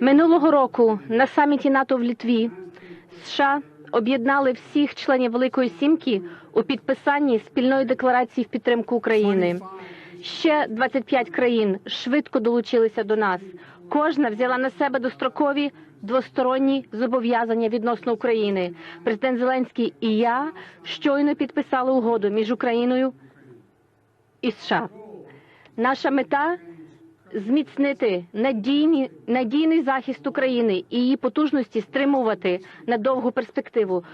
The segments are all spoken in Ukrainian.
Минулого року на саміті НАТО в Літві США об'єднали всіх членів Великої Сімки у підписанні спільної декларації в підтримку України. Ще 25 країн швидко долучилися до нас. Кожна взяла на себе дострокові двосторонні зобов'язання відносно України. Президент Зеленський і я щойно підписали угоду між Україною і США. Наша мета зміцнити надійні, надійний захист України і її потужності стримувати на довгу перспективу.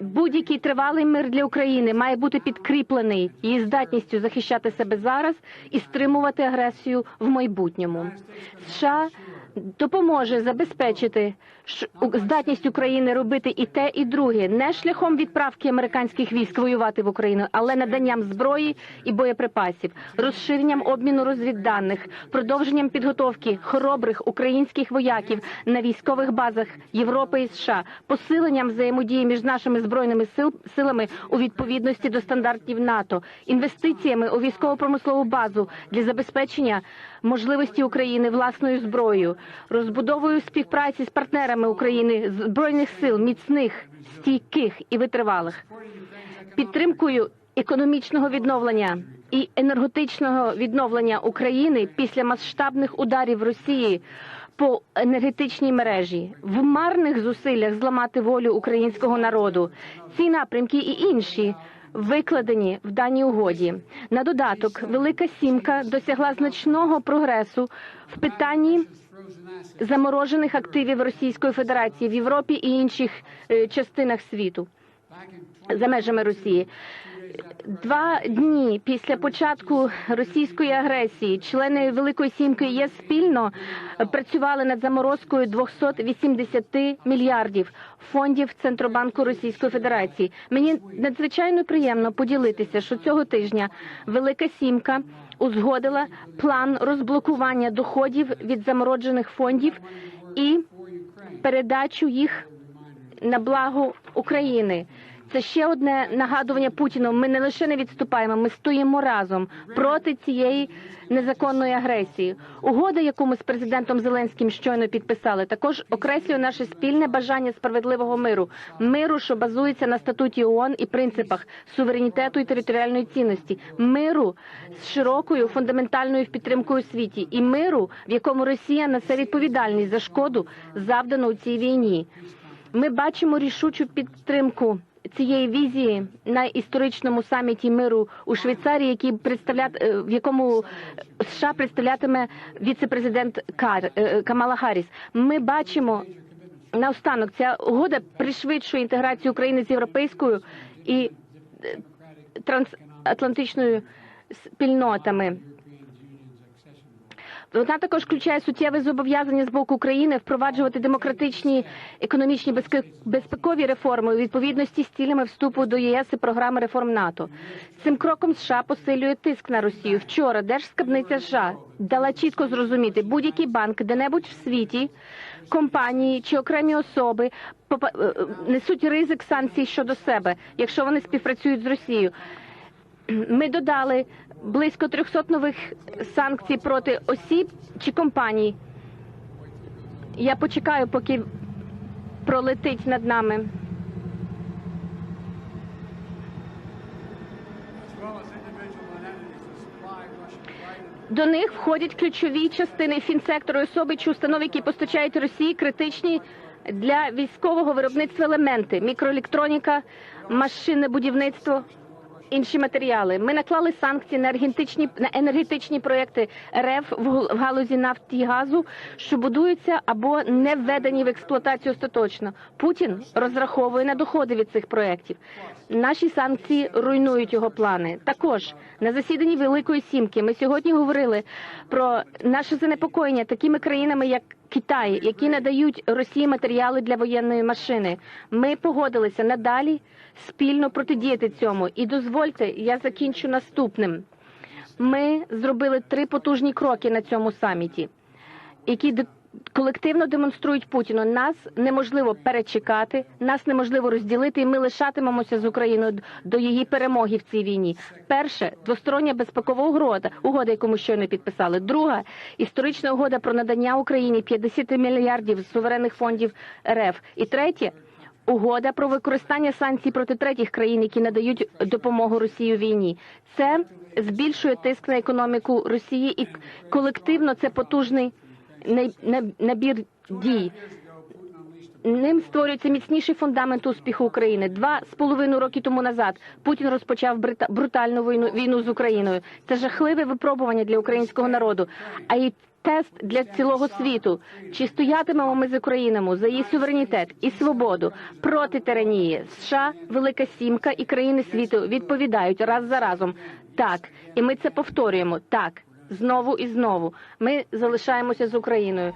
Будь-який тривалий мир для України має бути підкріплений її здатністю захищати себе зараз і стримувати агресію в майбутньому. США допоможе забезпечити здатність України робити і те, і друге, не шляхом відправки американських військ воювати в Україну, але наданням зброї і боєприпасів, розширенням обміну розвідданих, продовженням підготовки хоробрих українських вояків на військових базах Європи і США, посиленням взаємодії між нашими збройними сил, силами у відповідності до стандартів НАТО, інвестиціями у військово-промислову базу для забезпечення можливості України власною зброєю, розбудовою співпраці з партнерами України збройних сил міцних, стійких і витривалих, підтримкою економічного відновлення і енергетичного відновлення України після масштабних ударів Росії по енергетичній мережі, в марних зусиллях зламати волю українського народу. Ці напрямки і інші. Викладені в даній угоді на додаток, Велика Сімка досягла значного прогресу в питанні заморожених активів Російської Федерації в Європі і інших е, частинах світу за межами Росії. Два дні після початку російської агресії члени Великої Сімки ЄС спільно працювали над заморозкою 280 мільярдів фондів Центробанку Російської Федерації. Мені надзвичайно приємно поділитися, що цього тижня Велика Сімка узгодила план розблокування доходів від замороджених фондів і передачу їх на благо України. Це ще одне нагадування Путіну. Ми не лише не відступаємо, ми стоїмо разом проти цієї незаконної агресії. Угода, яку ми з президентом Зеленським щойно підписали, також окреслює наше спільне бажання справедливого миру, миру, що базується на статуті ООН і принципах суверенітету і територіальної цінності, миру з широкою фундаментальною підтримкою світі, і миру, в якому Росія несе відповідальність за шкоду, завдану у цій війні. Ми бачимо рішучу підтримку цієї візії на історичному саміті миру у Швейцарії, який представлят, е, в якому США представлятиме віце-президент Кар е, Камала Харріс. Ми бачимо наостанок, ця угода пришвидшує інтеграцію України з європейською і е, трансатлантичною спільнотами. Вона також включає суттєве зобов'язання з боку України впроваджувати демократичні економічні безпекові реформи у відповідності з цілями вступу до ЄС і програми реформ НАТО. Цим кроком США посилює тиск на Росію. Вчора Держскабниця США дала чітко зрозуміти, будь-який банк де-небудь в світі, компанії чи окремі особи е, е, несуть ризик санкцій щодо себе, якщо вони співпрацюють з Росією. Ми додали близько 300 нових санкцій проти осіб чи компаній. Я почекаю, поки пролетить над нами. До них входять ключові частини фінсектору особи чи установи, які постачають Росії критичні для військового виробництва елементи, мікроелектроніка, машинне будівництво. Інші матеріали ми наклали санкції на енергетичні на енергетичні проекти РФ в галузі нафті і газу, що будуються або не введені в експлуатацію остаточно. Путін розраховує на доходи від цих проєктів. Наші санкції руйнують його плани. Також на засіданні Великої Сімки ми сьогодні говорили про наше занепокоєння такими країнами, як Китай, які надають Росії матеріали для воєнної машини. Ми погодилися надалі спільно протидіяти цьому. І дозвольте, я закінчу наступним. Ми зробили три потужні кроки на цьому саміті, які колективно демонструють Путіну. Нас неможливо перечекати, нас неможливо розділити, і ми лишатимемося з Україною до її перемоги в цій війні. Перше двостороння безпекова угода, угода, яку ми щойно підписали. Друга історична угода про надання Україні 50 мільярдів суверенних фондів РФ. І третє. Угода про використання санкцій проти третіх країн, які надають допомогу Росії у війні. Це збільшує тиск на економіку Росії і колективно це потужний набір дій. Ним створюється міцніший фундамент успіху України. Два з половиною роки тому назад Путін розпочав брутальну війну, війну з Україною. Це жахливе випробування для українського народу, а й тест для цілого світу. Чи стоятимемо ми з Україною за її суверенітет і свободу проти тиранії? США, Велика Сімка і країни світу відповідають раз за разом. Так, і ми це повторюємо. Так, знову і знову. Ми залишаємося з Україною.